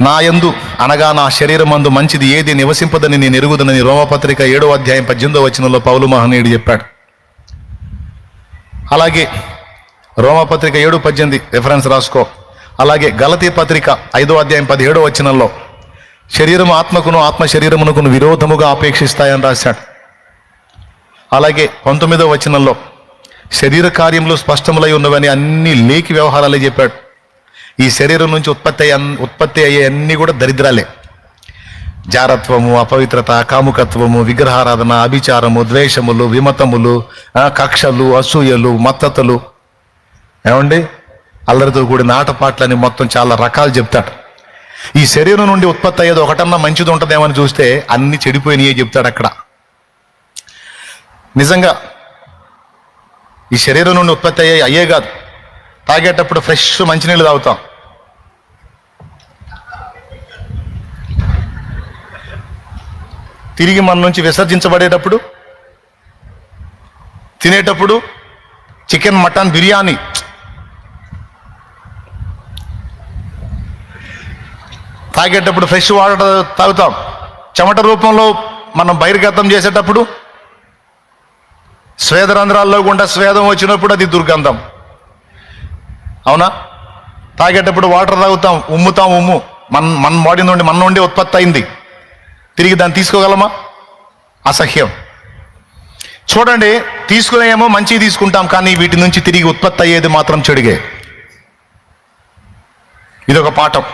నా యందు అనగా నా శరీరమందు మంచిది ఏది నివసింపదని నేను ఎరుగుదనని రోమపత్రిక ఏడో అధ్యాయం పద్దెనిమిదో వచనంలో పౌలు మహనీయుడు చెప్పాడు. అలాగే రోమపత్రిక ఏడు పద్దెనిమిది రిఫరెన్స్ రాసుకో. అలాగే గలతీ పత్రిక ఐదో అధ్యాయం పదిహేడో వచనంలో శరీరం ఆత్మకును ఆత్మ శరీరమునకును విరోధముగా అపేక్షిస్తాయని రాశాడు. అలాగే పంతొమ్మిదో వచనంలో శరీర కార్యములు స్పష్టములై ఉన్నవని అన్ని లేకి వ్యవహారాలే చెప్పాడు. ఈ శరీరం నుంచి ఉత్పత్తి అయ్యే ఉత్పత్తి అయ్యే అన్ని కూడా దరిద్రాలే. జారత్వము అపవిత్రత కాముకత్వము విగ్రహారాధన అభిచారము ద్వేషములు విమతములు కక్షలు అసూయలు మత్తతలు. ఏమండి? అల్లరితో కూడిన ఆటపాట్లని మొత్తం చాలా రకాలు చెప్తాడు. ఈ శరీరం నుండి ఉత్పత్తి అయ్యేది ఒకటన్నా మంచిది ఉంటుందేమని చూస్తే అన్ని చెడిపోయినాయే చెప్తాడు అక్కడ. నిజంగా ఈ శరీరం నుండి ఉత్పత్తి అయ్యే అయ్యే కాదు. తాగేటప్పుడు ఫ్రెష్ మంచినీళ్ళు తాగుతాం. తిరిగి మన నుంచి విసర్జించబడేటప్పుడు తినేటప్పుడు చికెన్ మటన్ బిర్యానీ. తాగేటప్పుడు ఫ్రెష్ వాటర్ తాగుతాం. చెమట రూపంలో మనం బహిర్గతం చేసేటప్పుడు స్వేదరంధ్రాల్లో గుండా స్వేదం వచ్చినప్పుడు అది దుర్గంధం. అవునా? తాగేటప్పుడు వాటర్ తాగుతాం ఉమ్ముతాం ఉమ్ము. మన మన బాడీ నుండి మన నుండి ఉత్పత్తి అయింది. తిరిగి దాన్ని తీసుకోగలమా? అసహ్యం. చూడండి తీసుకునేమో మంచివి తీసుకుంటాం కానీ వీటి నుంచి తిరిగి ఉత్పత్తి అయ్యేది మాత్రం చెడుగే. ఇదొక పాఠం.